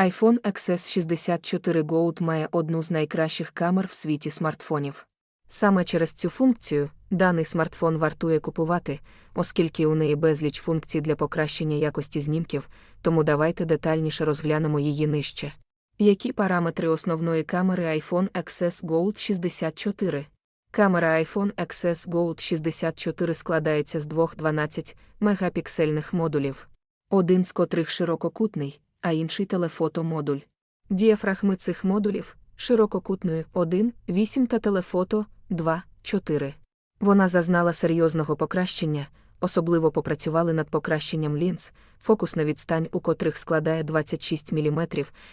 iPhone XS 64 Gold має одну з найкращих камер в світі смартфонів. Саме через цю функцію даний смартфон вартує купувати, оскільки у неї безліч функцій для покращення якості знімків, тому давайте детальніше розглянемо її нижче. Які параметри основної камери iPhone XS Gold 64? Камера iPhone XS Gold 64 складається з двох 12 мегапіксельних модулів, один з котрих ширококутний, а інший телефотомодуль. Діафрагми цих модулів ширококутної 1, 8 та телефото 2, 4. Вона зазнала серйозного покращення, особливо попрацювали над покращенням лінз, фокусна відстань у котрих складає 26 мм,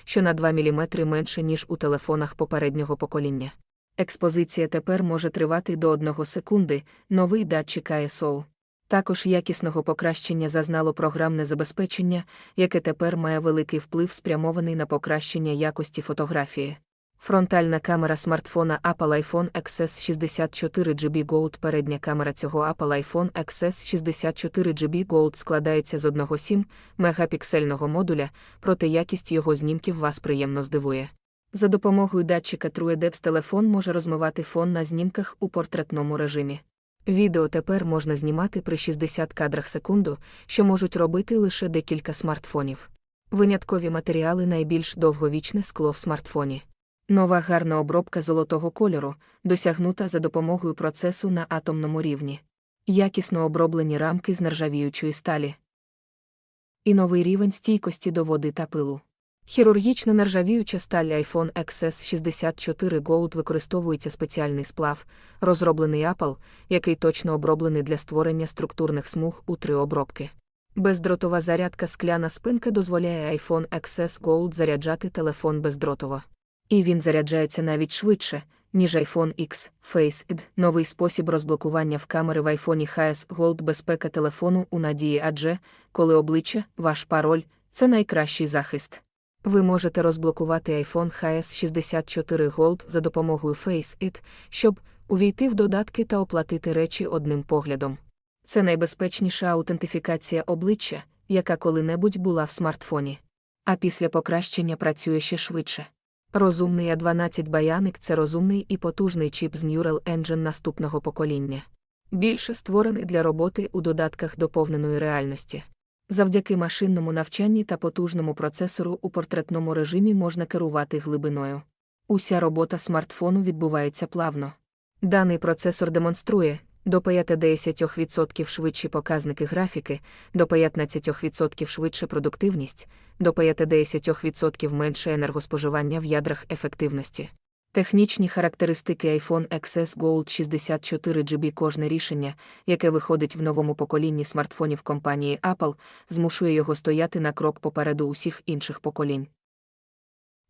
що на 2 мм менше, ніж у телефонах попереднього покоління. Експозиція тепер може тривати до 1 секунди, новий датчик ISO. Також якісного покращення зазнало програмне забезпечення, яке тепер має великий вплив спрямований на покращення якості фотографії. Фронтальна камера смартфона Apple iPhone XS 64 GB Gold Передня камера цього Apple iPhone XS 64 GB Gold складається з одного 7 мегапіксельного модуля, проте якість його знімків вас приємно здивує. За допомогою датчика TrueDepth телефон може розмивати фон на знімках у портретному режимі. Відео тепер можна знімати при 60 кадрах секунду, що можуть робити лише декілька смартфонів. Виняткові матеріали найбільш довговічне скло в смартфоні. Нова гарна обробка золотого кольору, досягнута за допомогою процесу на атомному рівні. Якісно оброблені рамки з нержавіючої сталі. І новий рівень стійкості до води та пилу. Хірургічна нержавіюча сталь iPhone XS 64 Gold використовується спеціальний сплав, розроблений Apple, який точно оброблений для створення структурних смуг у три обробки. Бездротова зарядка скляна спинка дозволяє iPhone XS Gold заряджати телефон бездротово. І він заряджається навіть швидше, ніж iPhone X Face. Новий спосіб розблокування в камери в iPhone HS Gold безпека телефону у надії, адже, коли обличчя, ваш пароль це найкращий захист. Ви можете розблокувати iPhone HS 64 Gold за допомогою Face ID, щоб увійти в додатки та оплатити речі одним поглядом. Це найбезпечніша аутентифікація обличчя, яка коли-небудь була в смартфоні. А після покращення працює ще швидше. Розумний A12 Bionic – це розумний і потужний чіп з Neural Engine наступного покоління. Більше створений для роботи у додатках доповненої реальності. Завдяки машинному навчанні та потужному процесору у портретному режимі можна керувати глибиною. Уся робота смартфону відбувається плавно. Даний процесор демонструє до 50% швидші показники графіки, до 15% швидше продуктивність, до 50% менше енергоспоживання в ядрах ефективності. Технічні характеристики iPhone XS Gold 64 GB кожне рішення, яке виходить в новому поколінні смартфонів компанії Apple, змушує його стояти на крок попереду усіх інших поколінь.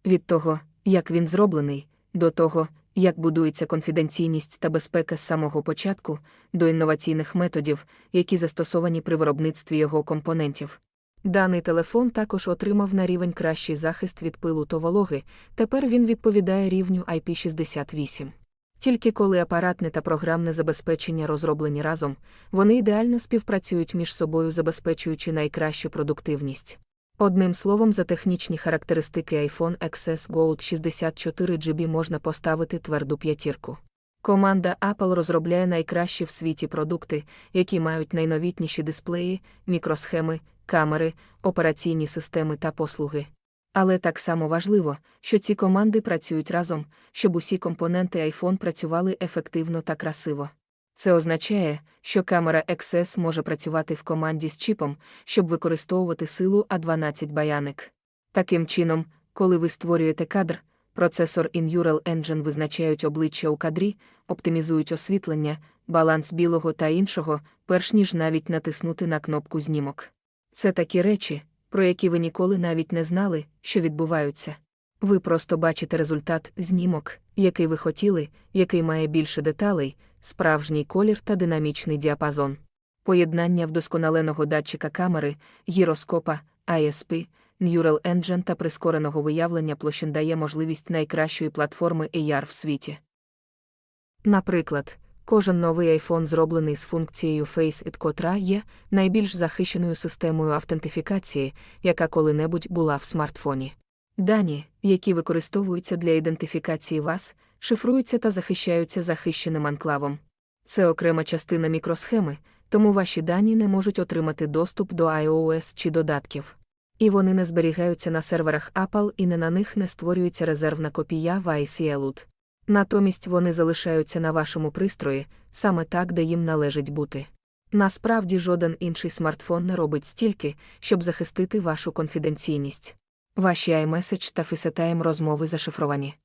Від того, як він зроблений, до того, як будується конфіденційність та безпека з самого початку, до інноваційних методів, які застосовані при виробництві його компонентів. Даний телефон також отримав на рівень кращий захист від пилу та вологи, тепер він відповідає рівню IP68. Тільки коли апаратне та програмне забезпечення розроблені разом, вони ідеально співпрацюють між собою, забезпечуючи найкращу продуктивність. Одним словом, за технічні характеристики iPhone XS Gold 64 GB можна поставити тверду п'ятірку. Команда Apple розробляє найкращі в світі продукти, які мають найновітніші дисплеї, мікросхеми, камери, операційні системи та послуги. Але так само важливо, що ці команди працюють разом, щоб усі компоненти iPhone працювали ефективно та красиво. Це означає, що камера XS може працювати в команді з чіпом, щоб використовувати силу A12 Bionic. Таким чином, коли ви створюєте кадр, процесор і Neural Engine визначають обличчя у кадрі, оптимізують освітлення, баланс білого та іншого, перш ніж навіть натиснути на кнопку знімок. Це такі речі, про які ви ніколи навіть не знали, що відбуваються. Ви просто бачите результат знімок, який ви хотіли, який має більше деталей, справжній колір та динамічний діапазон. Поєднання вдосконаленого датчика камери, гіроскопа, ISP, Neural Engine та прискореного виявлення площин дає можливість найкращої платформи AR в світі. Наприклад, кожен новий iPhone зроблений з функцією Face ID, котра є найбільш захищеною системою автентифікації, яка коли-небудь була в смартфоні. Дані, які використовуються для ідентифікації вас, шифруються та захищаються захищеним анклавом. Це окрема частина мікросхеми, тому ваші дані не можуть отримати доступ до iOS чи додатків. І вони не зберігаються на серверах Apple і не на них не створюється резервна копія в iCloud. Натомість вони залишаються на вашому пристрої, саме так, де їм належить бути. Насправді жоден інший смартфон не робить стільки, щоб захистити вашу конфіденційність. Ваші iMessage та FaceTime розмови зашифровані.